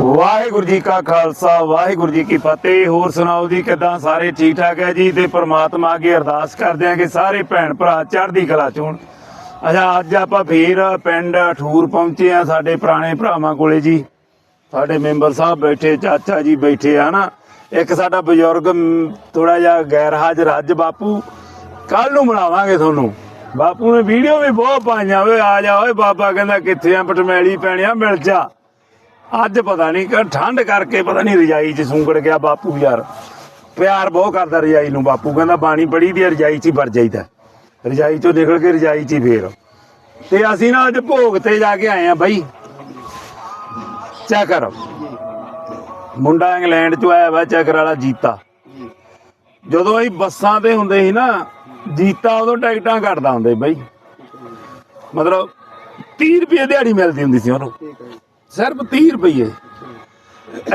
ਵਾਹਿਗੁਰੂ ਜੀ ਕਾ ਖਾਲਸਾ, ਵਾਹਿਗੁਰੂ ਜੀ ਕੀ ਫਤਿਹ। ਹੋਰ ਸੁਣਾਓ ਜੀ, ਕਿਦਾਂ? ਸਾਰੇ ਠੀਕ ਠਾਕ ਹੈ ਜੀ? ਤੇ ਪ੍ਰਮਾਤਮਾ ਅੱਗੇ ਅਰਦਾਸ ਕਰਦੇ ਹਾਂ ਕਿ ਸਾਰੇ ਭੈਣ ਭਰਾ ਚੜ੍ਹਦੀ ਕਲਾ ਚ ਅੱਛਾ, ਅੱਜ ਆਪਾਂ ਫੇਰ ਪਿੰਡ ਠੂਰ ਪਹੁੰਚੇ ਆ ਸਾਡੇ ਪੁਰਾਣੇ ਭਰਾਵਾਂ ਕੋਲੇ ਜੀ। ਸਾਡੇ ਮੈਂਬਰ ਸਾਹਿਬ ਬੈਠੇ, ਚਾਚਾ ਜੀ ਬੈਠੇ ਆ ਨਾ ਇੱਕ ਸਾਡਾ ਬਜ਼ੁਰਗ ਥੋੜਾ ਜਿਹਾ ਗੈਰ ਹਾਜ਼ਰ ਅੱਜ ਬਾਪੂ। ਕੱਲ ਨੂੰ ਮਿਲਾਵਾਂਗੇ ਤੁਹਾਨੂੰ। ਬਾਪੂ ਨੇ ਵੀਡੀਓ ਵੀ ਬਹੁਤ ਪਾਈਆਂ। ਓਏ ਆ ਜਾ, ਓਏ ਬਾਬਾ, ਕਹਿੰਦਾ ਕਿੱਥੇ ਆ, ਪਟਮੈਲੀ ਪੈਣਿਆ, ਮਿਲ ਜਾ। ਅੱਜ ਪਤਾ ਨਹੀਂ ਕਿ ਠੰਡ ਕਰਕੇ ਪਤਾ ਨਹੀਂ ਰਜਾਈ 'ਚ ਸੁੰਗੜ ਗਿਆ ਬਾਪੂ ਯਾਰ। ਪਿਆਰ ਬਹੁਤ ਕਰਦਾ ਰਜਾਈ ਨੂੰ ਬਾਪੂ, ਕਹਿੰਦਾ ਬਾਣੀ ਪੜੀ ਦੀ ਰਜਾਈ 'ਚ ਹੀ ਵਰ ਜਾਈਦਾ। ਰਜਾਈ 'ਚੋਂ ਨਿਕਲ ਕੇ ਰਜਾਈ 'ਚ ਹੀ ਫੇਰ। ਤੇ ਅਸੀਂ ਨਾ ਅੱਜ ਭੋਗ ਤੇ ਜਾ ਕੇ ਆਏ ਆ ਬਾਈ। ਚੈੱਕ ਕਰ। ਮੁੰਡਾ ਇੰਗਲੈਂਡ 'ਚੋਂ ਆਇਆ ਵਾ ਚੈੱਕਰ ਵਾਲਾ ਜੀਤਾ। ਜਦੋਂ ਅਸੀਂ ਬੱਸਾਂ ਤੇ ਹੁੰਦੇ ਸੀ ਨਾ, ਜੀਤਾ ਉਦੋਂ ਟਿਕਟਾਂ ਕੱਟਦਾ ਹੁੰਦੇ ਬਾਈ। ਮਤਲਬ 30 ਰੁਪਏ ਦਿਹਾੜੀ ਮਿਲਦੀ ਹੁੰਦੀ ਸੀ ਉਹਨੂੰ। ਸਿਰਫ 30 ਰੁਪਏ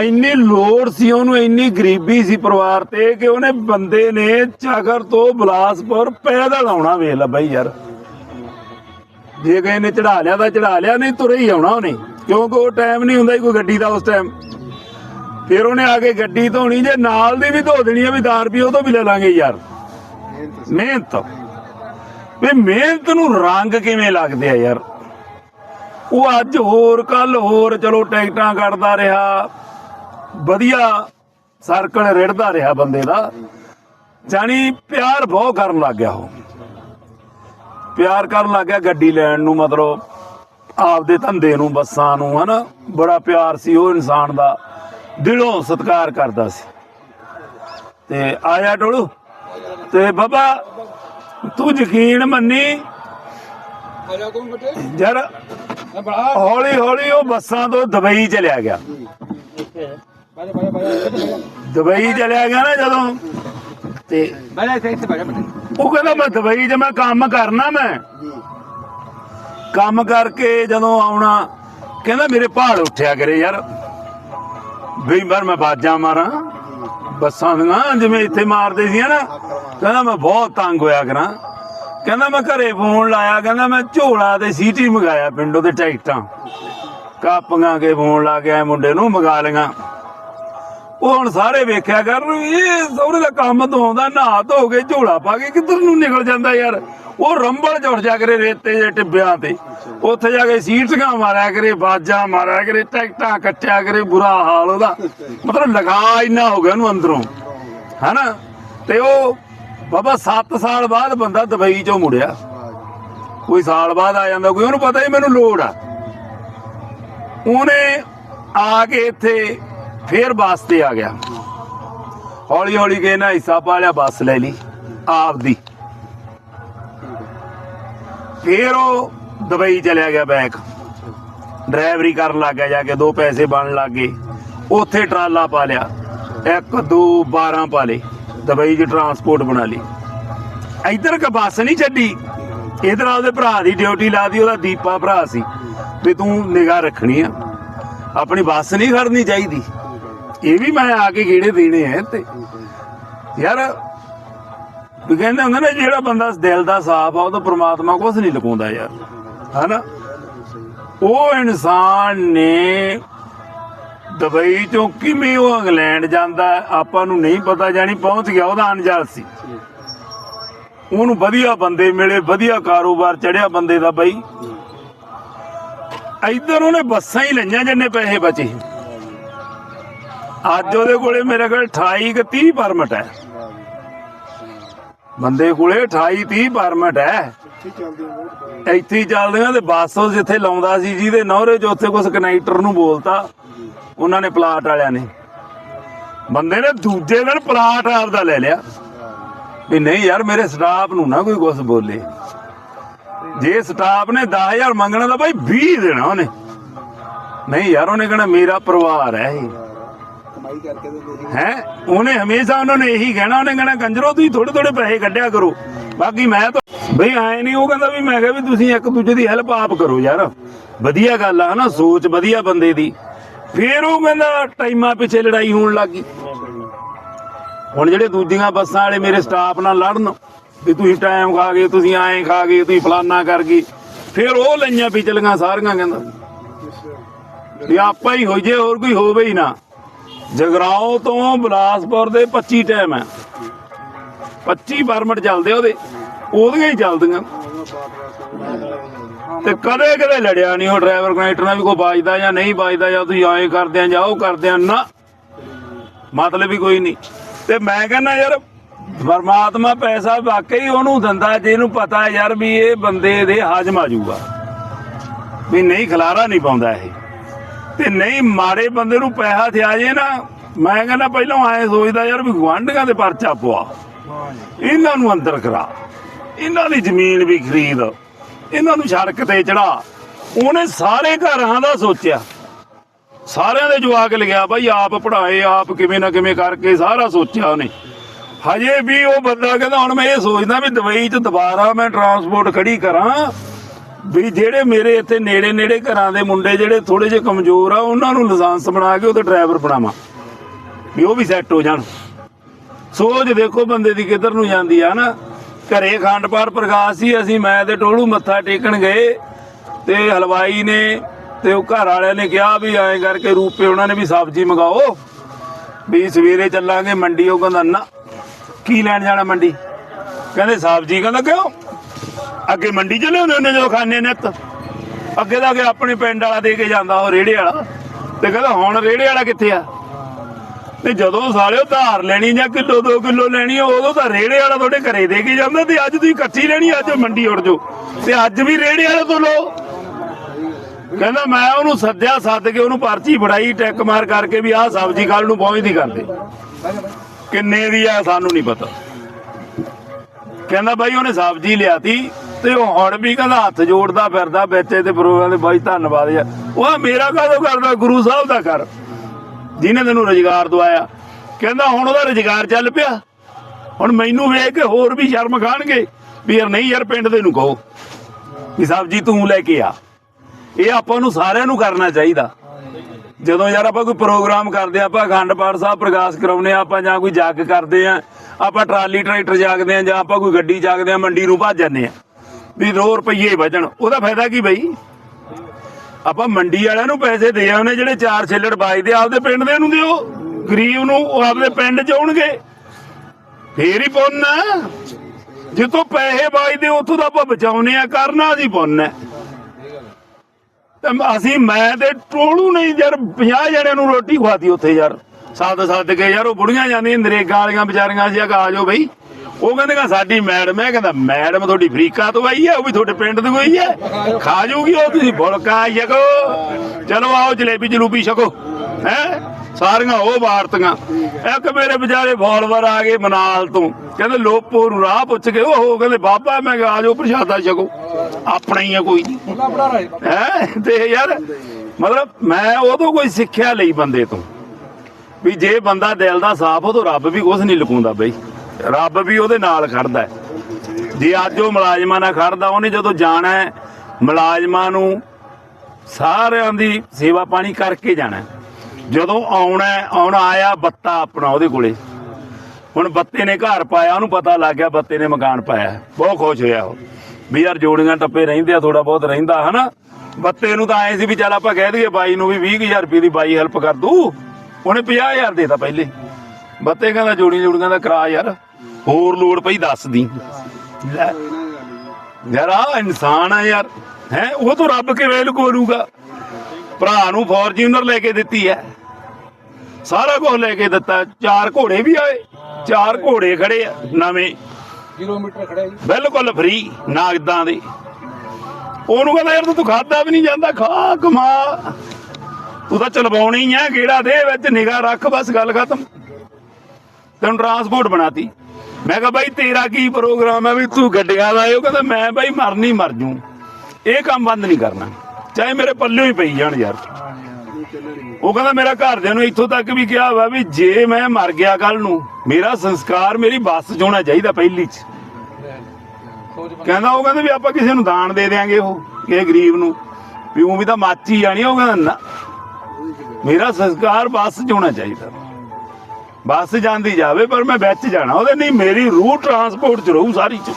ਇੰਨੀ ਲੋੜ ਸੀ ਉਹਨੂੰ ਇੰਨੀ ਗਰੀਬੀ ਸੀ ਪਰਿਵਾਰ ਤੇ ਕਿ ਉਹਨੇ ਬੰਦੇ ਨੇ ਚਾਗਰ ਤੋਂ ਬਲਾਸਪੁਰ ਪੈਦਲ ਆਉਣਾ ਵੇਖ ਲੈ ਬਾਈ ਯਾਰ। ਜੇ ਕਿਸੇ ਨੇ ਚੜਾ ਲਿਆ ਤਾਂ ਚੜਾ ਲਿਆ ਨਹੀਂ ਤੁਰੇ ਹੀ ਆਉਣਾ ਉਹਨੇ। ਕਿਉਂਕਿ ਉਹ ਟਾਈਮ ਨਹੀਂ ਹੁੰਦਾ ਕੋਈ ਗੱਡੀ ਦਾ ਉਸ ਟਾਈਮ ਫਿਰ ਉਹਨੇ ਆ ਕੇ ਗੱਡੀ ਧੋਣੀ ਜੇ ਨਾਲ ਦੀ ਵੀ ਧੋ ਦੇਣੀ ਆ ਵੀ 10 ਰੁਪਏ ਉਹ ਤੋਂ ਵੀ ਲੈ ਲਾਂਗੇ ਯਾਰ। ਮਿਹਨਤ। ਵੀ ਮਿਹਨਤ ਨੂੰ ਰੰਗ ਕਿਵੇਂ ਲੱਗਦੇ ਆ ਯਾਰ। ਉਹ ਅੱਜ ਹੋਰ ਕੱਲ ਹੋਰ ਚਲੋ ਟਿਕਟਾਂ ਕੱਟਦਾ ਰਿਹਾ। ਵਧੀਆ ਸਰਕਲ ਰਿੜਦਾ ਰਿਹਾ ਬੰਦੇ ਦਾ। ਜਾਨੀ ਪਿਆਰ ਬਹੁਤ ਕਰਨ ਲੱਗ ਗਿਆ ਉਹ। ਪਿਆਰ ਕਰਨ ਲੱਗ ਗਿਆ ਗੱਡੀ ਲੈਣ ਨੂੰ ਮਤਲਬ ਆਪਦੇ ਧੰਦੇ ਨੂੰ ਬੱਸਾਂ ਨੂੰ ਹਨਾ? ਬੜਾ ਪਿਆਰ ਸੀ ਉਹ ਇਨਸਾਨ ਦਾ। ਦਿਲੋਂ ਸਤਿਕਾਰ ਕਰਦਾ ਸੀ। ਤੇ ਆਇਆ ਟੋਲੂ ਤੇ ਬਾਬਾ ਤੂੰ ਯਕੀਨ ਮੰਨੀ? ਆਜਾ ਕੌਣ ਬਟੇ? ਯਾਰ ਹੌਲੀ ਹੌਲੀ ਉਹ ਬੱਸਾਂ ਤੋਂ ਦੁਬਈ ਚਲਿਆ ਗਿਆ। ਦੁਬਈ ਚਲਿਆ ਗਿਆ ਨਾ ਜਦੋਂ। ਤੇ ਉਹ ਕਹਿੰਦਾ ਮੈਂ ਦੁਬਈ 'ਚ ਮੈਂ ਕੰਮ ਕਰਨਾ ਮੈਂ। ਕੰਮ ਕਰਕੇ ਜਦੋਂ ਆਉਣਾ, ਕਹਿੰਦਾ ਮੇਰੇ ਪਹਾੜ ਉੱਠਿਆ ਕਰੇ ਯਾਰ। ਵੀ ਵਾਰ ਮੈਂ ਬਾਜਾਂ ਮਾਰਾਂ, ਬੱਸਾਂ ਦੀਆਂ ਜਿਵੇਂ ਇੱਥੇ ਮਾਰਦੇ ਸੀ ਨਾ। ਕਹਿੰਦਾ ਮੈਂ ਬਹੁਤ ਤੰਗ ਹੋਇਆ ਕਰਾਂ। ਕਹਿੰਦਾ ਮੈਂ ਘਰੇ ਫੋਨ ਲਾਇਆ, ਕਹਿੰਦਾ ਮੈਂ ਝੋਲਾ ਤੇ ਸੀਟੀ ਮੰਗਾਇਆ ਪਿੰਡੋਂ ਤੇ ਟਿਕਟਾਂ। ਕਾਪੀਆਂ ਕੇ ਫੋਨ ਲਾ ਕੇ ਆਏ ਮੁੰਡੇ ਨੂੰ, ਮੰਗਾ ਲਈਆਂ। ਉਹ ਹੁਣ ਸਾਰੇ ਵੇਖਿਆ ਕਰਨ ਇਹ ਸਹੁਰੇ ਦਾ ਕੰਮ ਤੋਂ ਆਉਂਦਾ ਨਹਾ ਧੋ ਕੇ ਝੋਲਾ ਪਾ ਕੇ ਕਿੱਧਰ ਨੂੰ ਨਿਕਲ ਜਾਂਦਾ ਯਾਰ। ਉਹ ਰੰਬਲ ਜੁੜ ਜਾ ਕਰੇ ਰੇਤੇ ਜੇ ਟਿੱਬਿਆਂ ਤੇ। ਉੱਥੇ ਜਾ ਕੇ ਸੀਟਾਂ ਮਾਰਿਆ ਕਰੇ, ਬਾਜਾਂ ਮਾਰਿਆ ਕਰੇ, ਟਿਕਟਾਂ ਕੱਟਿਆ ਕਰੇ, ਬੁਰਾ ਹਾਲ ਉਹਦਾ। ਮਤਲਬ ਲਗਾ ਇੰਨਾ ਹੋ ਗਿਆ ਉਹਨੂੰ ਅੰਦਰੋਂ। ਹਨਾ? ਤੇ ਉਹ ਬਾਬਾ 7 ਸਾਲ ਬਾਅਦ ਬੰਦਾ ਦੁਬਈ ਚੋਂ ਮੁੜਿਆ। ਕੋਈ ਸਾਲ ਬਾਅਦ ਆ ਜਾਂਦਾ, ਕੋਈ ਉਹਨੂੰ ਪਤਾ ਹੀ ਮੈਨੂੰ ਲੋੜ ਆ। ਉਹਨੇ ਆ ਕੇ ਇੱਥੇ ਫੇਰ ਬੱਸ ਤੇ ਆ ਗਿਆ। ਹੌਲੀ ਹੌਲੀ ਕੇ ਨਾ ਹਿੱਸਾ ਪਾ ਲਿਆ, ਬੱਸ ਲੈ ਲਈ, ਆਪਦੀ। ਫੇਰ ਉਹ ਦੁਬਈ ਚਲਿਆ ਗਿਆ ਬੈਕ। ਡਰਾਈਵਰੀ ਕਰਨ ਲੱਗ ਗਿਆ ਜਾ ਕੇ, ਦੋ ਪੈਸੇ ਬਣਨ ਲੱਗ ਗਏ। ਉੱਥੇ ਟਰਾਲਾ ਪਾ ਲਿਆ 1 2 12 ਪਾ ਲਏ। ਦੁਬਈ 'ਚ ਟਰਾਂਸਪੋਰਟ ਬਣਾ ਲਈ। ਇੱਧਰ ਕ ਬੱਸ ਨਹੀਂ ਛੱਡੀ। ਇਧਰ ਉਹਦੇ ਭਰਾ ਦੀ ਡਿਊਟੀ ਲਾਦੀ ਉਹਦਾ ਦੀਪਾ ਭਰਾ ਸੀ। ਵੀ ਤੂੰ ਨਿਗਾਹ ਰੱਖਣੀ ਆ। ਆਪਣੀ ਬੱਸ ਨਹੀਂ ਖੜਨੀ ਚਾਹੀਦੀ। ਇਹ ਵੀ ਮੈਂ ਆ ਕੇ ਗੇੜੇ ਦੇਣੇ ਐ ਤੇ ਯਾਰ, ਵੀ ਕਹਿੰਦੇ ਹੁੰਦੇ ਨਾ, ਜਿਹੜਾ ਬੰਦਾ ਦਿਲ ਦਾ ਸਾਫ਼ ਆ, ਉਹ ਤਾਂ ਪ੍ਰਮਾਤਮਾ ਕੁਝ ਨਹੀਂ ਲੁਕਾਉਂਦਾ ਯਾਰ। ਹਨਾ? ਉਹ ਇਨਸਾਨ ਨੇ ਦੁਬਈ ਤੋਂ ਕਿਵੇਂ ਉਹ ਇੰਗਲੈਂਡ ਜਾਂਦਾ ਆਪਾਂ ਨੂੰ ਨਹੀਂ ਪਤਾ, ਜਾਣੀ ਪਹੁੰਚ ਗਿਆ ਉਹਦਾ ਅਨਜਲ ਸੀ। ਉਹਨੂੰ ਵਧੀਆ ਬੰਦੇ ਮਿਲੇ, ਵਧੀਆ ਕਾਰੋਬਾਰ ਚੜਿਆ ਬੰਦੇ ਦਾ ਬਈ। ਇੱਧਰ ਉਹਨੇ ਬੱਸਾਂ ਹੀ ਲਈਆਂ ਜਿੰਨੇ ਪੈਸੇ ਬਚੇ। ਅੱਜ ਉਹਦੇ ਕੋਲੇ ਮੇਰੇ ਕੋਲ 28 ਕਿ 30 ਪਰਮਿਟ ਹੈ। ਬੰਦੇ ਕੋਲੇ 28 30 ਪਰਮਿਟ ਹੈ। ਇੱਥੇ ਹੀ ਚੱਲਦੀਆਂ ਤੇ ਬੱਸ ਉਹ ਜਿੱਥੇ ਲਾਉਂਦਾ ਸੀ ਜਿਹਦੇ ਨੌਰੇ 'ਚ ਉੱਥੇ ਕੁਝ ਕਨੈਕਟਰ ਨੂੰ ਬੋਲਤਾ। ਉਹਨਾਂ ਨੇ ਪਲਾਟ ਵਾਲਿਆਂ ਨੇ। ਬੰਦੇ ਨੇ ਦੂਜੇ ਦਿਨ ਪਲਾਟ ਆਪਦਾ ਲੈ ਲਿਆ। ਵੀ ਨਹੀਂ ਯਾਰ ਮੇਰੇ ਸਟਾਫ ਨੂੰ ਨਾ ਕੋਈ ਕੁਝ ਬੋਲੇ। ਜੇ ਸਟਾਫ ਨੇ 10000 ਮੰਗਣਾ ਤਾਂ ਭਾਈ 20 ਦੇਣਾ ਉਹਨੇ। ਨਹੀਂ ਯਾਰ ਉਹਨੇ ਕਹਣਾ ਮੇਰਾ ਪਰਿਵਾਰ ਹੈ ਇਹ। ਕਮਾਈ ਕਰਕੇ ਦੇ ਦੇ ਹੈ? ਉਹਨੇ ਹਮੇਸ਼ਾ ਉਹਨਾਂ ਨੇ ਇਹੀ ਕਹਿਣਾ ਉਹਨੇ ਕਹਿਣਾ ਕੰਜਰੋ ਤੁਸੀਂ ਥੋੜੇ ਥੋੜੇ ਪੈਸੇ ਕੱਢਿਆ ਕਰੋ। ਬਾਕੀ ਮੈਂ ਤਾਂ ਬਈ ਐ ਨਹੀਂ ਉਹ ਕਹਿੰਦਾ ਵੀ ਮੈਂ ਕਿਹਾ ਵੀ ਤੁਸੀਂ ਇੱਕ ਦੂਜੇ ਦੀ ਹੈਲਪ ਆਪ ਕਰੋ ਯਾਰ। ਵਧੀਆ ਗੱਲ ਆ ਹਨਾ ਸੋਚ ਵਧੀਆ ਬੰਦੇ ਦੀ। ਫੇਰ ਉਹ ਕਹਿੰਦਾ ਟਾਈਮਾਂ ਪਿੱਛੇ ਲੜਾਈ ਹੋਣ ਲੱਗੀ ਹੁਣ ਜਿਹੜੇ ਦੂਜੀਆਂ ਬੱਸਾਂ ਵਾਲੇ ਮੇਰੇ ਸਟਾਫ ਨਾਲ ਲੜਨ, ਵੀ ਤੁਸੀਂ ਟਾਈਮ ਖਾ ਗਏ, ਤੁਸੀਂ ਐਂ ਖਾ ਗਏ, ਤੁਸੀਂ ਫਲਾਨਾ ਕਰ ਗਏ, ਫਿਰ ਉਹ ਲਈਆਂ ਪਿਛਲੀਆਂ ਸਾਰੀਆਂ ਕਹਿੰਦਾ। ਵੀ ਆਪਾਂ ਹੀ ਹੋ ਜੇ ਹੋਰ ਕੋਈ ਹੋਵੇ ਹੀ ਨਾ। ਜਗਰਾਓ ਤੋਂ ਬਿਲਾਸਪੁਰ ਦੇ 25 ਟਾਈਮ ਹੈ। 25 ਪਰਮਿਟ ਚੱਲਦੇ ਉਹਦੇ, ਉਹਦੀਆਂ ਹੀ ਚੱਲਦੀਆਂ। ਤੇ ਕਦੇ ਕਦੇ ਲੜਿਆ ਨਹੀਂ ਉਹ ਡਰਾਈਵਰ ਕਨੈਕਟਰ ਨਾਲ ਵੀ ਕੋਈ ਬਾਜਦਾ ਜਾਂ ਨਹੀਂ ਬਾਜਦਾ ਜਾਂ ਤੁਸੀਂ ਐਂ ਕਰਦੇ ਆ ਜਾਂ ਉਹ ਕਰਦੇ ਆ ਨਾ। ਮਤਲਬ ਹੀ ਕੋਈ ਨਹੀਂ ਤੇ ਮੈਂ ਕਹਿੰਦਾ ਯਾਰ ਪਰਮਾਤਮਾ ਪੈਸਾ ਵਾਕਈ ਉਹਨੂੰ ਦਿੰਦਾ ਜਿਹਨੂੰ ਪਤਾ ਯਾਰ ਵੀ ਇਹ ਬੰਦੇ ਦੇ ਹਾਜ਼ਮ ਆ ਜਾਊਗਾ। ਵੀ ਨਹੀਂ ਖਲਾਰਾ ਨਹੀਂ ਪਾਉਂਦਾ ਇਹ। ਤੇ ਨਹੀਂ ਮਾੜੇ ਬੰਦੇ ਨੂੰ ਪੈਸਾ ਥਿਆ ਜੇ ਨਾ ਮੈਂ ਕਹਿੰਦਾ ਪਹਿਲਾਂ ਐ ਸੋਚਦਾ ਯਾਰ ਵੀ ਗੁਆਂਢੀਆਂ ਦੇ ਪਰਚਾ ਪਵਾ। ਇਹਨਾਂ ਨੂੰ ਅੰਦਰ ਕਰਾ। ਇਹਨਾਂ ਦੀ ਜ਼ਮੀਨ ਵੀ ਖਰੀਦ। ਇਹਨਾਂ ਨੂੰ ਸੜਕ ਤੇ ਚੜਾ। ਉਹਨੇ ਸਾਰੇ ਘਰਾਂ ਦਾ ਸੋਚਿਆ। ਸਾਰਿਆਂ ਦੇ ਜਵਾਕ ਲਿਆ ਬਾਈ ਆਪ ਪੜਾਏ ਆਪ ਕਿਵੇਂ ਨਾ ਕਿਵੇਂ ਕਰਕੇ ਸਾਰਾ ਸੋਚਿਆ ਉਹਨੇ। ਹਜੇ ਵੀ ਉਹ ਬੰਦਾ ਕਹਿੰਦਾ, ਹੁਣ ਮੈਂ ਇਹ ਸੋਚਦਾ ਵੀ ਦੁਬਈ 'ਚ ਦੁਬਾਰਾ ਮੈਂ ਟਰਾਂਸਪੋਰਟ ਖੜੀ ਕਰਾਂ ਵੀ ਜਿਹੜੇ ਮੇਰੇ ਇੱਥੇ ਨੇੜੇ ਨੇੜੇ ਘਰਾਂ ਦੇ ਮੁੰਡੇ ਜਿਹੜੇ ਥੋੜੇ ਜਿਹੇ ਕਮਜ਼ੋਰ ਆ, ਉਹਨਾਂ ਨੂੰ ਲਾਇਸੈਂਸ ਬਣਾ ਕੇ ਉਹਦੇ ਡਰਾਈਵਰ ਬਣਾਵਾਂ ਵੀ ਉਹ ਵੀ ਸੈੱਟ ਹੋ ਜਾਣ। ਸੋਚ ਦੇਖੋ ਬੰਦੇ ਦੀ ਕਿੱਧਰ ਨੂੰ ਜਾਂਦੀ ਆ ਨਾ ਘਰੇ ਖੰਡ ਪਾਠ ਪ੍ਰਕਾਸ਼ ਸੀ, ਅਸੀਂ ਮੈਂ ਤੇ ਟੋਲੂ ਮੱਥਾ ਟੇਕਣ ਗਏ ਤੇ ਹਲਵਾਈ ਨੇ ਤੇ ਉਹ ਘਰ ਵਾਲਿਆਂ ਨੇ ਕਿਹਾ ਵੀ ਐਂ ਕਰਕੇ ਰੂਪੇ ਉਹਨਾਂ ਨੇ ਵੀ ਸਬਜ਼ੀ ਮੰਗਾਓ, ਵੀ ਸਵੇਰੇ ਚੱਲਾਂਗੇ ਮੰਡੀ, ਉਹ ਕਹਿੰਦਾ, ਨਾ, ਕੀ ਲੈਣ ਜਾਣਾ ਮੰਡੀ? ਕਹਿੰਦੇ, ਸਬਜ਼ੀ? ਕਹਿੰਦਾ, ਕਿਉਂ? ਅੱਗੇ ਮੰਡੀ ਚ ਲਿਆਉਂਦੇ ਹੁੰਦੇ ਜਦੋਂ ਖਾਣੇ ਨਿੱਤ, ਅੱਗੇ ਦਾ ਕਿ ਆਪਣੇ ਪਿੰਡ ਵਾਲਾ ਦੇ ਕੇ ਜਾਂਦਾ, ਉਹ ਰੇੜੇ ਵਾਲਾ, ਤੇ ਕਹਿੰਦਾ, ਹੁਣ ਰੇੜੇ ਵਾਲਾ ਕਿੱਥੇ ਆ? ਤੇ ਜਦੋਂ ਸਾਲਿਓ ਧਾਰ ਲੈਣੀ ਜਾਂ ਕਿਲੋ 2 ਕਿਲੋ ਲੈਣੀ ਉਦੋਂ ਤਾਂ ਰੇੜੇ ਵਾਲਾ ਤੁਹਾਡੇ ਘਰੇ ਦੇ ਕੇ ਜਾਂਦਾ ਤੇ ਅੱਜ ਤੁਸੀਂ ਇਕੱਠੀ ਲੈਣੀ, ਅੱਜ ਮੰਡੀ ਉੜ ਜਾਓ। ਤੇ ਅੱਜ ਵੀ ਰੇੜੇ ਵਾਲੇ ਤੋਂ ਲਓ। ਕਹਿੰਦਾ ਮੈਂ ਉਹਨੂੰ ਸੱਦਿਆ, ਸੱਦ ਕੇ ਉਹਨੂੰ ਪਰਚੀ ਫੜਾਈ, ਟੈਕ ਮਾਰ ਕਰਕੇ ਵੀ ਆਹ ਸਬਜ਼ੀ ਕੱਲ ਨੂੰ ਪਹੁੰਚਦੀ ਕਰਦੇ ਕਿੰਨੇ ਦੀ ਆ, ਸਾਨੂੰ ਨਹੀਂ ਪਤਾ। ਕਹਿੰਦਾ ਬਾਈ, ਉਹਨੇ ਸਬਜ਼ੀ ਲਿਆਤੀ ਤੇ ਉਹ ਹੁਣ ਵੀ ਕਹਿੰਦਾ ਹੱਥ ਜੋੜਦਾ ਫਿਰਦਾ ਵਿੱਚ ਤੇ ਪ੍ਰੋਗਰਾਮ ਦੇ ਬਾਈ, ਧੰਨਵਾਦ ਯਾਰ। ਉਹ ਆਹ ਮੇਰਾ ਕਾਹਦੋਂ ਕਰਦਾ? ਗੁਰੂ ਸਾਹਿਬ ਦਾ ਕਰ ਜਿਹਨੇ ਤੈਨੂੰ ਰੁਜ਼ਗਾਰ ਦਵਾਇਆ। ਕਹਿੰਦਾ ਹੁਣ ਉਹਦਾ ਰੁਜ਼ਗਾਰ ਚੱਲ ਪਿਆ। ਹੁਣ ਮੈਨੂੰ ਵੇਖ ਕੇ ਹੋਰ ਵੀ ਸ਼ਰਮ ਖਾਣਗੇ ਵੀ ਯਾਰ ਨਹੀਂ ਯਾਰ, ਪਿੰਡ ਦੇ ਨੂੰ ਕਹੋ ਵੀ ਸਬਜ਼ੀ ਤੂੰ ਲੈ ਕੇ ਆ। ਇਹ ਆਪਾਂ ਨੂੰ ਸਾਰਿਆਂ ਨੂੰ ਕਰਨਾ ਚਾਹੀਦਾ। ਜਦੋਂ ਯਾਰ ਆਪਾਂ ਕੋਈ ਪ੍ਰੋਗਰਾਮ ਕਰਦੇ ਆ, ਆਪਾਂ ਅਖੰਡ ਪਾਠ ਸਾਹਿਬ ਪ੍ਰਕਾਸ਼ ਕਰਾਉਨੇ ਆ, ਆਪਾਂ ਜਾਂ ਕੋਈ ਜਾਗ ਕਰਦੇ ਆ, ਆਪਾਂ ਟਰਾਲੀ ਟਰੈਕਟਰ ਜਾਗਦੇ ਆ ਜਾਂ ਆਪਾਂ ਕੋਈ ਗੱਡੀ ਜਾਗਦੇ ਆ, ਮੰਡੀ ਨੂੰ ਭੱਜ ਜਾਂਦੇ ਆ। ਵੀ ਰੋ ਰੁਪਈਏ ਵਜਣ। ਉਹਦਾ ਫਾਇਦਾ ਕੀ ਬਈ? ਆਪਾਂ ਮੰਡੀ ਵਾਲਿਆਂ ਨੂੰ ਪੈਸੇ ਦੇ ਆਉਨੇ ਜਿਹੜੇ ਚਾਰ ਛਿੱਲੜ ਬਾਜਦੇ, ਆਪਦੇ ਪਿੰਡ ਦੇ ਨੂੰ ਦਿਓ। ਗਰੀਬ ਨੂੰ ਉਹ ਆਪਦੇ ਪਿੰਡ ਚ ਆਉਣਗੇ। ਫੇਰ ਹੀ ਪੁੰਨ ਜਿੱਥੋਂ ਪੈਸੇ ਬਾਜਦੇ, ਉੱਥੋਂ ਤਾਂ ਆਪਾਂ ਬਚਾਉਨੇ ਆ ਕਰਨਾ ਅਸੀਂ ਪੁੰਨ ਅਸੀਂ, ਮੈਂ ਤੇ ਟੋਲੂ ਨਹੀਂ, ਯਾਰ 50 ਜਣਿਆਂ ਨੂੰ ਰੋਟੀ ਖਵਾਤੀ ਉੱਥੇ, ਯਾਰ। ਸੱਦ ਸੱਦ ਕੇ, ਯਾਰ, ਉਹ ਬੁੜੀਆਂ ਜਾਂਦੀਆਂ ਨਰੇਗਾ ਵਾਲੀਆਂ ਵਿਚਾਰੀਆਂ ਸੀ ਆ ਜਾਓ ਬਈ। ਉਹ ਕਹਿੰਦੇ ਕਿ ਸਾਡੀ ਮੈਡਮ ਹੈ, ਕਹਿੰਦਾ, ਮੈਡਮ ਤੁਹਾਡੀ ਅਫਰੀਕਾ ਤੋਂ ਆਈ ਹੈ, ਉਹ ਵੀ ਤੁਹਾਡੇ ਪਿੰਡ ਤੋਂ ਆਈ ਹੈ। ਖਾ ਜਾਊਗੀ ਉਹ, ਤੁਸੀਂ ਫੁਲਕਾ ਛਕੋ ਚਲੋ ਆਓ, ਜਲੇਬੀ ਜਲੂਬੀ ਛਕੋ, ਹੈ? ਸਾਰੀਆਂ ਉਹ ਵਾਰਤੀਆਂ। ਇੱਕ ਮੇਰੇ ਵਿਚਾਰੇ ਫਾਲੋਵਰ ਆ ਗਏ ਮਨਾਲ ਤੋਂ। ਕਹਿੰਦੇ, ਲੋਪੋ ਨੂੰ ਰਾਹ ਪੁੱਛ ਕੇ ਉਹ ਕਹਿੰਦੇ, ਬਾਬਾ, ਮੈਂ ਕਿਹਾ, ਆ ਪ੍ਰਸ਼ਾਦਾ ਛਕੋ। ਆਪਣਾ ਹੀ ਆ ਕੋਈ ਨਹੀਂ। ਹੈ? ਤੇ ਯਾਰ, ਮਤਲਬ ਮੈਂ ਉਦੋਂ ਕੋਈ ਸਿੱਖਿਆ ਲਈ ਬੰਦੇ ਤੋਂ। ਵੀ ਜੇ ਬੰਦਾ ਦਿਲ ਦਾ ਸਾਫ਼ ਹੋ, ਤਾਂ ਰੱਬ ਵੀ ਕੁਝ ਨਹੀਂ ਲੁਕਾਉਂਦਾ ਬਈ। ਰੱਬ ਵੀ ਉਹਦੇ ਨਾਲ ਖੜਦਾ ਹੈ। ਜੇ ਅੱਜ ਉਹ ਮੁਲਾਜ਼ਮਾਂ ਨਾਲ ਖੜਦਾ ਉਹਨੇ ਜਦੋਂ ਜਾਣਾ ਹੈ ਮੁਲਾਜ਼ਮਾਂ ਨੂੰ ਸਾਰਿਆਂ ਦੀ ਸੇਵਾ ਪਾਣੀ ਕਰਕੇ ਜਾਣਾ ਜਦੋਂ ਆਉਣਾ ਹੈ, ਆਇਆ ਬੱਤਾ ਆਪਣਾ ਉਹਦੇ ਕੋਲੇ। ਹੁਣ ਬੱਤੇ ਨੇ ਘਰ ਪਾਇਆ ਉਹਨੂੰ ਪਤਾ ਲੱਗ ਗਿਆ ਬੱਤੇ ਨੇ ਮਕਾਨ ਪਾਇਆ। ਬਹੁਤ ਖੁਸ਼ ਹੋਇਆ ਉਹ। ਵੀ ਯਾਰ ਜੋੜੀਆਂ ਟੱਪੇ ਰਹਿੰਦੇ ਆ ਥੋੜਾ ਬਹੁਤ ਰਹਿੰਦਾ ਹਨਾ? ਬੱਤੇ ਨੂੰ ਤਾਂ ਐ ਸੀ ਵੀ ਚੱਲ ਆਪਾਂ ਕਹਿ ਦਈਏ ਬਾਈ ਨੂੰ ਵੀ 20000 ਰੁਪਏ ਦੀ ਬਾਈ ਹੈਲਪ ਕਰ ਦੂ। ਉਹਨੇ 50000 ਦੇਤਾ ਪਹਿਲੇ। ਬੱਤੇ ਕਹਿੰਦਾ ਜੋੜੀਆਂ ਜੋੜੀਆਂ ਦਾ ਕਰਾ ਯਾਰ। ਹੋਰ ਲੋੜ ਪਈ ਦੱਸ ਦੀ। ਲੈ ਯਾਰ ਆ ਇਨਸਾਨ ਆ ਯਾਰ ਹੈ ਉਹ ਤੋਂ ਰੱਬ ਕਿਵੇਂ ਲੁਕੋਲੂਗਾ ਭਰਾ ਨੂੰ ਫੋਰਚੂਨਰ ਲੈ ਕੇ ਦਿੱਤੀ ਹੈ ਸਾਰਾ ਕੁਝ ਲੈ ਕੇ ਦਿੱਤਾ ਚਾਰ ਘੋੜੇ ਵੀ ਆਏ ਚਾਰ ਘੋੜੇ ਖੜੇ ਆ ਨਵੇਂ। ਕਿਲੋਮੀਟਰ ਖੜੇ ਬਿਲਕੁਲ ਫ੍ਰੀ ਨਾਗਦਾਂ ਦੇ। ਉਹਨੂੰ ਕਹਿੰਦਾ ਯਾਰ ਤੂੰ ਖਾਦਾ ਵੀ ਨਹੀਂ ਜਾਂਦਾ ਖਾ ਕਮਾ। ਤੂੰ ਤਾਂ ਚਲਵਾਉਣੀ ਆ ਗੇੜਾ ਦੇ ਵਿੱਚ ਨਿਗਾਹ ਰੱਖ ਬਸ ਗੱਲ ਖਤਮ। ਤੈਨੂੰ ਟਰਾਂਸਪੋਰਟ ਬਣਾਤੀ। ਮੈਂ ਕਿਹਾ ਬਾਈ ਤੇਰਾ ਕੀ ਪ੍ਰੋਗਰਾਮ ਹੈ ਵੀ ਤੂੰ ਗੱਡੀਆਂ ਦਾ ਆਇਓ, ਕਹਿੰਦਾ ਮੈਂ ਬਾਈ ਮਰਨੀ ਮਰ ਜੂ। ਇਹ ਕੰਮ ਬੰਦ ਨਹੀਂ ਕਰਨਾ। ਚਾਹੇ ਮੇਰੇ ਪੱਲਿਓਂ ਹੀ ਪਈ ਜਾਣ ਯਾਰ। ਉਹ ਕਹਿੰਦਾ ਮੇਰਾ ਘਰਦਿਆਂ ਨੂੰ ਇੱਥੋਂ ਤੱਕ ਵੀ ਕਿਹਾ ਵਾ ਵੀ ਜੇ ਮੈਂ ਮਰ ਗਿਆ ਕੱਲ ਨੂੰ, ਮੇਰਾ ਸੰਸਕਾਰ ਮੇਰੀ ਬੱਸ 'ਚ ਹੋਣਾ ਚਾਹੀਦਾ ਪਹਿਲੀ 'ਚ। ਕਹਿੰਦਾ ਉਹ ਕਹਿੰਦਾ ਵੀ ਆਪਾਂ ਕਿਸੇ ਨੂੰ ਦਾਨ ਦੇ ਦੇਾਂਗੇ ਉਹ ਕਿਸੇ ਗਰੀਬ ਨੂੰ। ਵੀ ਉਹ ਵੀ ਤਾਂ ਮਾਚੀ ਜਾਣੀ ਉਹ ਕਹਿੰਦਾ ਮੇਰਾ ਸੰਸਕਾਰ ਬੱਸ 'ਚ ਹੋਣਾ ਚਾਹੀਦਾ। ਬੱਸ ਜਾਂਦੀ ਜਾਵੇ, ਪਰ ਮੈਂ ਵਿੱਚ ਜਾਣਾ। ਉਹਦੇ ਨਹੀਂ, ਮੇਰੀ ਰੂਹ ਟਰਾਂਸਪੋਰਟ 'ਚ ਰਹੂ ਸਾਰੀ 'ਚ।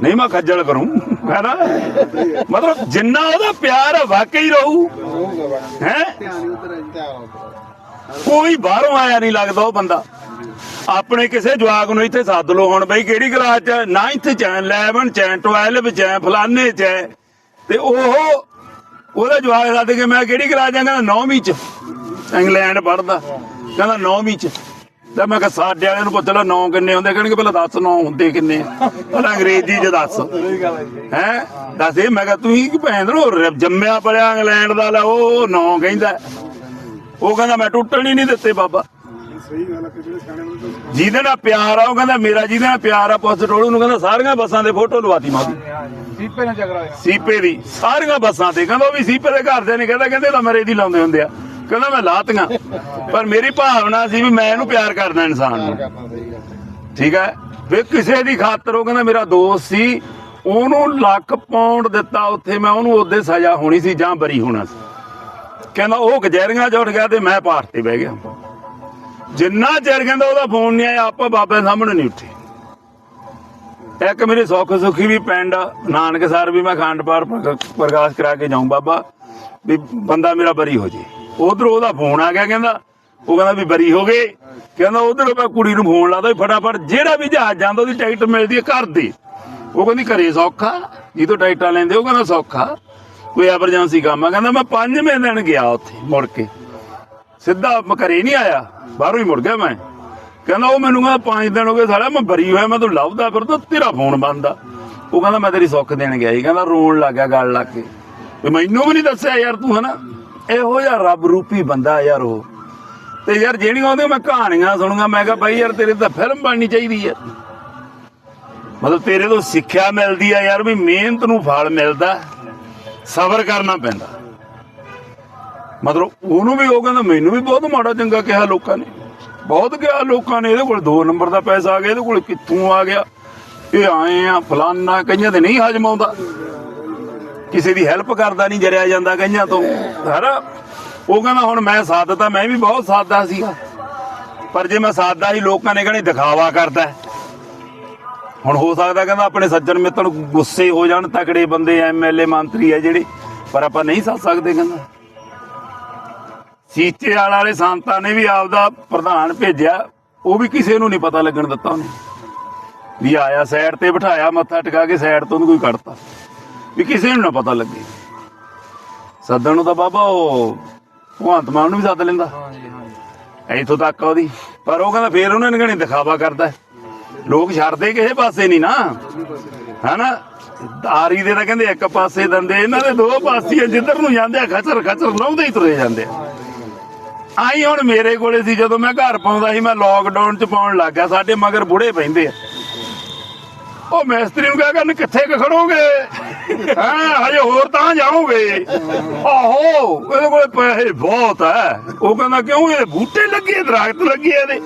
ਨਹੀਂ, ਮੈਂ ਖੱਜਲ ਕਰੂੰ ਹੈਨਾ ਮਤਲਬ ਜਿੰਨਾ ਉਹਦਾ ਪਿਆਰ ਆ, ਵਾਕਈ ਰਹੂ। ਹੈ? ਕੋਈ ਬਾਹਰੋਂ ਆਇਆ ਨਹੀਂ ਲੱਗਦਾ ਉਹ ਬੰਦਾ। ਆਪਣੇ ਕਿਸੇ ਜਵਾਕ ਨੂੰ ਇੱਥੇ ਸੱਦ ਲੋ ਹੁਣ, ਬਈ ਕਿਹੜੀ ਕਲਾਸ ਚ 9th ਚ 11 ਚ 12 ਚ ਫਲਾਨੇ ਚ ਤੇ ਉਹ ਉਹਦਾ ਜਵਾਕ ਸੱਦ ਕੇ ਮੈਂ ਕਿਹੜੀ ਕਲਾਸ ਚ ਕਹਿੰਦਾ 9ਵੀਂ ਚ। ਇੰਗਲੈਂਡ ਪੜਦਾ ਕਹਿੰਦਾ 9ਵੀਂ ਚ। ਤੇ ਮੈਂ ਕਿਹਾ ਸਾਡੇ ਵਾਲਿਆਂ ਨੂੰ ਪੁੱਛ ਲਓ 9 ਕਿੰਨੇ ਹੁੰਦੇ, ਕਹਿਣਗੇ ਪਹਿਲਾਂ ਦੱਸ 9 ਹੁੰਦੇ ਕਿੰਨੇ ਆ। ਪਹਿਲਾਂ ਅੰਗਰੇਜ਼ੀ ਚ ਦੱਸ। ਹੈ? ਦੱਸ ਇਹ, ਮੈਂ ਕਿਹਾ ਤੁਸੀਂ ਕੀ ਭੈਣ ਨੂੰ ਜੰਮਿਆ ਪੜਿਆ ਇੰਗਲੈਂਡ ਦਾ, ਲੈ ਉਹ ਨੌ ਕਹਿੰਦਾ। ਉਹ ਕਹਿੰਦਾ ਮੈਂ ਟੁੱਟਣ ਹੀ ਨਹੀਂ ਦਿੱਤੇ ਬਾਬਾ। ਜਿਹਦੇ ਨਾਲ ਪਿਆਰ ਆ, ਉਹ ਕਹਿੰਦਾ ਮੇਰਾ ਜਿਹਦੇ ਨਾਲ ਪਿਆਰ ਆ, ਪੁੱਛ ਟੋਲੂ ਨੂੰ ਕਹਿੰਦਾ ਸਾਰੀਆਂ ਬੱਸਾਂ ਦੇ ਫੋਟੋ ਲਵਾਤੀ ਮਾਦੀ ਸੀਪੇ ਨਾਲ ਝਗੜਾ ਸੀਪੇ ਦੀ, ਸਾਰੀਆਂ ਬੱਸਾਂ ਤੇ। ਕਹਿੰਦਾ ਉਹ ਵੀ ਸੀਪੇ ਦੇ ਘਰ ਦੇ ਨੇ, ਕਹਿੰਦਾ ਕਹਿੰਦੇ ਤਾਂ ਮੇਰੇ ਦੀ ਲਾਉਂਦੇ ਹੁੰਦੇ ਆ। ਕਹਿੰਦਾ ਮੈਂ ਲਾਤੀਆਂ। ਪਰ ਮੇਰੀ ਭਾਵਨਾ ਸੀ ਵੀ ਮੈਂ ਇਹਨੂੰ ਪਿਆਰ ਕਰਦਾ ਇਨਸਾਨ ਨੂੰ। ਠੀਕ ਹੈ? ਵੀ ਕਿਸੇ ਦੀ ਖਾਤਰ ਉਹ ਕਹਿੰਦਾ ਮੇਰਾ ਦੋਸਤ ਸੀ, ਉਹਨੂੰ ਲੱਖ ਪਾਉਂਡ ਦਿੱਤਾ ਉੱਥੇ, ਮੈਂ ਉਹਨੂੰ ਉਹਦੇ ਸਜ਼ਾ ਹੋਣੀ ਸੀ ਜਾਂ ਬਰੀ ਹੋਣਾ ਸੀ। ਕਹਿੰਦਾ ਉਹ ਕਚਹਿਰੀਆਂ 'ਚ ਗਿਆ ਤੇ ਮੈਂ ਪਾਠ ਤੇ ਬਹਿ ਗਿਆ। ਜਿੰਨਾ ਚਿਰ ਕਹਿੰਦਾ ਉਹਦਾ ਫੋਨ ਨਹੀਂ ਆਇਆ, ਆਪਾਂ ਬਾਬੇ ਸਾਹਮਣੇ ਨਹੀਂ ਉੱਠੇ। ਇੱਕ ਮੇਰੇ ਸੁੱਖ ਸੁਖੀ ਵੀ ਪਿੰਡ ਨਾਨਕ ਸਰ ਵੀ ਮੈਂ ਖੰਡ ਪਾਠ ਪ੍ਰਕਾਸ਼ ਕਰਾ ਕੇ ਜਾਉਂ ਬਾਬਾ, ਵੀ ਬੰਦਾ ਮੇਰਾ ਬਰੀ ਹੋ ਜੇ। ਉਧਰ ਉਹਦਾ ਫੋਨ ਆ ਗਿਆ ਕਹਿੰਦਾ, ਉਹ ਕਹਿੰਦਾ ਵੀ ਬਰੀ ਹੋ ਗਏ ਕਹਿੰਦਾ ਉਧਰ ਮੈਂ ਕੁੜੀ ਨੂੰ ਫੋਨ ਲਾਦਾ ਫਟਾਫਟ ਜਿਹੜਾ ਵੀ ਜਹਾਜ਼ ਜਾਂਦਾ ਉਹਦੀ ਟਿਕਟ ਮਿਲਦੀ ਹੈ ਘਰ ਦੀ। ਉਹ ਕਹਿੰਦੀ ਘਰੇ ਸੌਖਾ ਜਿਹਤੋਂ ਟਿਕਟਾਂ ਲੈਂਦੇ, ਉਹ ਕਹਿੰਦਾ ਸੌਖਾ ਕੋਈ ਐਮਰਜੈਂਸੀ ਕੰਮ ਆ, ਕਹਿੰਦਾ ਮੈਂ ਪੰਜਵੇਂ ਦਿਨ ਗਿਆ ਉੱਥੇ ਮੁੜ ਕੇ। ਸਿੱਧਾ ਘਰੇ ਨਹੀਂ ਆਇਆ, ਬਾਹਰੋਂ ਹੀ ਮੁੜ ਗਿਆ ਮੈਂ। ਕਹਿੰਦਾ ਉਹ ਮੈਨੂੰ ਕਹਿੰਦਾ ਪੰਜ ਦਿਨ ਹੋ ਗਏ ਸਾਲਾ ਮੈਂ ਬਰੀ ਹੋਇਆ, ਮੈਂ ਤੂੰ ਲੱਭਦਾ ਫਿਰ ਤੇਰਾ ਫੋਨ ਬੰਦ ਆ। ਉਹ ਕਹਿੰਦਾ ਮੈਂ ਤੇਰੀ ਸੁੱਖ ਦੇਣ ਗਿਆ ਸੀ, ਕਹਿੰਦਾ ਰੋਣ ਲੱਗ ਗਿਆ ਗੱਲ ਲੱਗ ਕੇ। ਮੈਨੂੰ ਵੀ ਨਹੀਂ ਦੱਸਿਆ ਯਾਰ ਤੂੰ ਹਨਾ। ਇਹੋ ਜਿਹਾ ਰੱਬ ਰੂਪੀ ਬੰਦਾ ਯਾਰ ਉਹ। ਤੇ ਯਾਰ ਜਿਹੜੀਆਂ ਉਹਦੇ ਮੈਂ ਕਹਾਣੀਆਂ ਸੁਣੂਗਾ, ਮੈਂ ਕਿਹਾ ਬਾਈ ਯਾਰ ਤੇਰੇ ਤਾਂ ਫਿਲਮ ਬਣਨੀ ਚਾਹੀਦੀ ਯਾਰ ਮਤਲਬ ਤੇਰੇ ਤੋਂ ਸਿੱਖਿਆ ਮਿਲਦੀ ਆ ਯਾਰ ਵੀ ਮਿਹਨਤ ਨੂੰ ਫਲ ਮਿਲਦਾ, ਸਬਰ ਕਰਨਾ ਪੈਂਦਾ। ਮਤਲਬ ਉਹਨੂੰ ਵੀ ਉਹ ਕਹਿੰਦਾ, ਮੈਨੂੰ ਵੀ ਬਹੁਤ ਮਾੜਾ ਚੰਗਾ ਕਿਹਾ ਲੋਕਾਂ ਨੇ। ਬਹੁਤ ਕਿਹਾ ਲੋਕਾਂ ਨੇ, ਇਹਦੇ ਕੋਲ 2 ਨੰਬਰ ਦਾ ਪੈਸਾ ਆ ਗਿਆ, ਇਹਦੇ ਕੋਲ ਕਿੱਥੋਂ ਆ ਗਿਆ? ਇਹ ਆਏ ਆ, ਫਲਾਨਾ, ਕਈਆਂ ਦੇ ਨਹੀਂ ਹਜਮ ਆਉਂਦਾ। ਕਿਸੇ ਦੀ ਹੈਲਪ ਕਰਦਾ ਨਹੀਂ, ਜਰਿਆ ਜਾਂਦਾ ਕਈਆਂ ਤੋਂ। ਹਰ ਉਹ ਕਹਿੰਦਾ, ਹੁਣ ਮੈਂ ਸਾਦਾ ਮੈਂ ਵੀ ਬਹੁਤ ਸਾਦਾ ਸੀਗਾ ਪਰ ਜੇ ਮੈਂ ਸਾਦਾ ਹੀ ਲੋਕਾਂ ਨੇ ਕਹਿਣੀ ਦਿਖਾਵਾ ਕਰਦਾ ਹੁਣ ਹੋ ਸਕਦਾ ਕਹਿੰਦਾ ਆਪਣੇ ਸੱਜਣ ਮਿੱਤਰ ਗੁੱਸੇ ਹੋ ਜਾਣ, ਤਕੜੇ ਬੰਦੇ ਐਮਐਲਏ ਮੰਤਰੀ ਆ ਜਿਹੜੇ, ਪਰ ਆਪਾਂ ਨਹੀਂ ਸੱਦ ਸਕਦੇ ਕਹਿੰਦਾ। ਸੀਤੇ ਵਾਲ ਵਾਲੇ ਸੰਤਾਂ ਨੇ ਵੀ ਆਪਦਾ ਪ੍ਰਧਾਨ ਭੇਜਿਆ। ਉਹ ਵੀ ਕਿਸੇ ਨੂੰ ਨਹੀਂ ਪਤਾ ਲੱਗਣ ਦਿੱਤਾ ਉਹਨੇ। ਵੀ ਆਇਆ ਸਾਈਡ ਤੇ ਬਿਠਾਇਆ, ਮੱਥਾ ਟਿਕਾ ਕੇ ਸਾਈਡ ਤੋਂ ਉਹਨੂੰ ਕੋਈ ਕੱਢਤਾ। ਵੀ ਕਿਸੇ ਨੂੰ ਨਾ ਪਤਾ ਲੱਗੇ। ਸੱਦਣ ਨੂੰ ਤਾਂ ਬਾਬਾ ਉਹ ਭਗਵੰਤ ਮਾਨ ਨੂੰ ਵੀ ਸੱਦ ਲੈਂਦਾ। ਹਾਂ ਜੀ ਇੱਥੋਂ ਤੱਕ ਉਹਦੀ। ਪਰ ਉਹ ਕਹਿੰਦਾ ਫੇਰ ਉਹਨਾਂ ਨੇ ਕਹਣੀ ਦਿਖਾਵਾ ਕਰਦਾ। ਲੋਕ ਛੱਡਦੇ ਕਿਸੇ ਪਾਸੇ ਨਹੀਂ ਨਾ। ਹਨਾ? ਆਰੀ ਦੇ ਤਾਂ ਕਹਿੰਦੇ ਇੱਕ ਪਾਸੇ ਦੰਦੇ, ਇਹਨਾਂ ਦੇ ਦੋ ਪਾਸੇ ਜਿੱਧਰ ਨੂੰ ਜਾਂਦੇ ਆ, ਖਚਰ ਖਚਰ ਲਾਉਂਦੇ ਹੀ ਤੁਰੇ ਜਾਂਦੇ ਆ। ਆਈ ਹੁਣ ਮੇਰੇ ਕੋਲੇ ਸੀ, ਜਦੋਂ ਮੈਂ ਘਰ ਪਾਉਂਦਾ ਸੀ, ਮੈਂ ਲੋਕਡਾਊਨ ਚ ਪਾਉਣ ਲੱਗ ਗਿਆ, ਸਾਡੇ ਮਗਰ ਬੁੜੇ ਪੈਂਦੇ ਆ। ਉਹ ਮਿਸਤਰੀ ਨੂੰ ਕਿਹਾ ਕਰਨ ਕਿੱਥੇ ਖੜੋਗੇ? ਹਾਂ, ਹਜੇ ਹੋਰ ਤਾਂ ਜਾਓਗੇ? ਆਹੋ, ਇਹਦੇ ਕੋਲੇ ਪੈਸੇ ਬਹੁਤ ਹੈ ਉਹ ਕਹਿੰਦਾ, ਕਿਉਂ ਇਹ ਬੂਟੇ ਲੱਗੇ ਦਰਖਤ ਲੱਗੇ ਇਹਦੇ?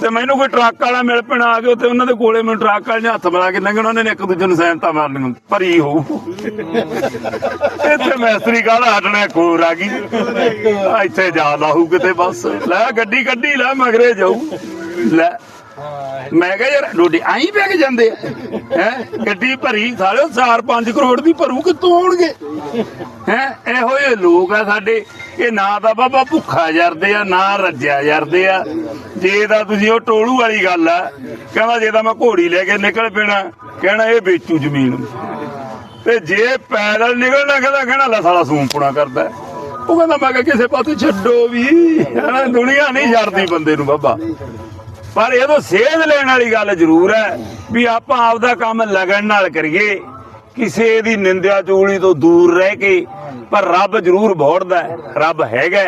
ਤੇ ਮੈਨੂੰ ਕੋਈ ਟਰੱਕ ਵਾਲਾ ਮਿਲ ਪੈਣਾ ਆ ਕੇ, ਉੱਥੇ ਉਹਨਾਂ ਦੇ ਕੋਲੇ ਮੈਨੂੰ ਟਰੱਕ ਵਾਲੇ ਨੇ ਹੱਥ ਮਿਲਾ ਕੇ ਲੰਘਣਾ, ਉਹਨਾਂ ਨੇ ਇੱਕ ਦੂਜੇ ਨੂੰ ਸੈਨਤਾ ਮਾਰਨੀ ਭਰੀ ਹੋਊ। ਇੱਥੇ ਮੈਸਤਰੀ ਕਾਹਦਾ ਹਟਣਾ ਕੋਰ ਆ ਗਈ। ਇੱਥੇ ਜਾ ਲਾਹੂ ਕਿਤੇ ਬਸ। ਲੈ, ਗੱਡੀ ਕੱਢੀ, ਲੈ, ਮਗਰੇ ਜਾਊ। ਲੈ ਮੈਂ ਕਿਹਾ ਯਾਰ ਡੋਡੀ ਆਈ ਪੈ ਕੇ ਜਾਂਦੇ ਆ। ਹੈ? ਗੱਡੀ ਭਰੀ ਸਾਲਿਓ 4-5 ਕਰੋੜ ਦੀ ਭਰੂ ਕਿੱਥੋਂ ਆਉਣਗੇ ਹੈ? ਇਹੋ ਜਿਹੇ ਲੋਕ ਆ ਸਾਡੇ। ਇਹ ਨਾ ਤਾਂ ਬਾਬਾ ਭੁੱਖਾ ਜਰਦੇ ਆ, ਨਾ ਰੱਜਿਆ ਜਰਦੇ ਆ। ਜੇ ਤਾਂ ਤੁਸੀਂ ਉਹ ਟੋਲੂ ਵਾਲੀ ਗੱਲ ਆ, ਕਹਿੰਦਾ ਜੇ ਤਾਂ ਮੈਂ ਘੋੜੀ ਲੈ ਕੇ ਨਿਕਲ ਪੈਣਾ, ਕਹਿਣਾ ਇਹ ਵੇਚੂ ਜ਼ਮੀਨ। ਤੇ ਜੇ ਪੈਦਲ ਨਿਕਲਣਾ, ਕਹਿੰਦਾ ਕਹਿਣਾ ਲੈ ਸਾਲਾ ਸੂੰਪਣਾ ਕਰਦਾ। ਉਹ ਕਹਿੰਦਾ ਮੈਂ ਕਿਹਾ ਕਿਸੇ ਪਾਸੇ ਛੱਡੋ ਵੀ। ਹਨਾ ਦੁਨੀਆ ਨਹੀਂ ਛੱਡਦੀ ਬੰਦੇ ਨੂੰ ਬਾਬਾ। ਪਰ ਇਹ ਸੇਧ ਲੈਣ ਵਾਲੀ ਗੱਲ ਜ਼ਰੂਰ ਹੈ ਵੀ ਆਪਾਂ ਆਪਦਾ ਕੰਮ ਲਗਨ ਨਾਲ ਕਰੀਏ। ਕਿਸੇ ਦੀ ਨਿੰਦਿਆ ਚੋਲੀ ਤੋਂ ਦੂਰ ਰਹਿ ਕੇ ਪਰ ਰੱਬ ਜ਼ਰੂਰ ਬੋੜਦਾ ਰੱਬ ਹੈਗਾ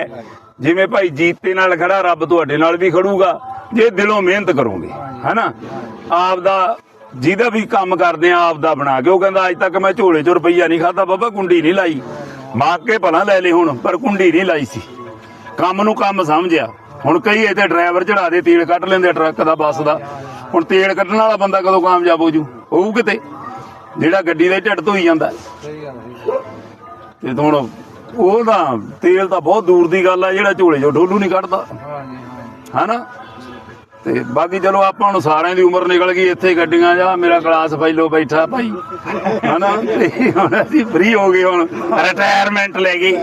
ਜਿਵੇਂ ਭਾਈ ਜੀਤੇ ਨਾਲ ਖੜਾ, ਰੱਬ ਤੁਹਾਡੇ ਨਾਲ ਵੀ ਖੜੂਗਾ। ਜੇ ਦਿਲੋਂ ਮਿਹਨਤ ਕਰੋਗੇ, ਹੈਨਾ? ਆਪਦਾ ਜਿਹਦਾ ਵੀ ਕੰਮ ਕਰਦੇ ਆ, ਆਪਦਾ ਬਣਾ ਕੇ। ਉਹ ਕਹਿੰਦਾ, ਅੱਜ ਤੱਕ ਮੈਂ ਝੋਲੇ 'ਚ ਰੁਪਈਆ ਨਹੀਂ ਖਾਦਾ ਬਾਬਾ, ਕੁੰਡੀ ਨਹੀਂ ਲਾਈ। ਮਾਰ ਕੇ ਭਲਾ ਲੈ ਲਈ ਹੁਣ, ਪਰ ਕੁੰਡੀ ਨਹੀਂ ਲਾਈ ਸੀ। ਕੰਮ ਨੂੰ ਕੰਮ ਸਮਝਿਆ। ਹੁਣ ਕਈ ਇੱਥੇ ਡਰਾਈਵਰ ਚੜਾ ਦੇ ਤੇਲ ਕੱਢ ਲੈਂਦੇ ਟਰੱਕ ਦਾ ਬੱਸ ਦਾ। ਹੁਣ ਤੇਲ ਕੱਢਣ ਵਾਲਾ ਬੰਦਾ ਕਦੋਂ ਕਾਮਯਾਬ ਹੋ ਜੂ? ਹੋਊ ਕਿਤੇ। ਜਿਹੜਾ ਗੱਡੀ ਦੇ ਢਿੱਡ ਜਾਂਦਾ। ਗੱਲ ਹੈ ਜੀ ਤੇ ਹੁਣ ਉਹ ਤਾਂ ਤੇਲ ਤਾਂ ਬਹੁਤ ਦੂਰ ਦੀ ਗੱਲ ਆ ਜਿਹੜਾ ਝੋਲੇ ਚੋਂ ਢੋਲੂ ਨਹੀਂ ਕੱਢਦਾ। ਹਨਾ? ਤੇ ਬਾਕੀ ਚਲੋ ਆਪਾਂ ਹੁਣ ਸਾਰਿਆਂ ਦੀ ਉਮਰ ਨਿਕਲ ਗਈ, ਇੱਥੇ ਗੱਡੀਆਂ ਜਾ, ਮੇਰਾ ਕਲਾਸ ਫੈਲੋ ਬੈਠਾ ਭਾਈ। ਹਨਾ? ਤੇ ਹੁਣ ਅਸੀਂ ਫ੍ਰੀ ਹੋ ਗਏ ਹੁਣ ਰਿਟਾਇਰਮੈਂਟ ਲੈ ਗਏ।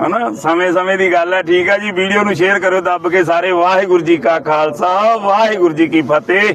ਹਨਾ? ਸਮੇਂ ਸਮੇਂ ਦੀ ਗੱਲ ਹੈ ਠੀਕ ਹੈ ਜੀ, ਵੀਡੀਓ ਨੂੰ ਸ਼ੇਅਰ ਕਰਿਓ, ਦੱਬ ਕੇ ਸਾਰੇ, ਵਾਹਿਗੁਰੂ ਜੀ ਕਾ ਖਾਲਸਾ, ਵਾਹਿਗੁਰੂ ਜੀ ਕੀ ਫਤਿਹ।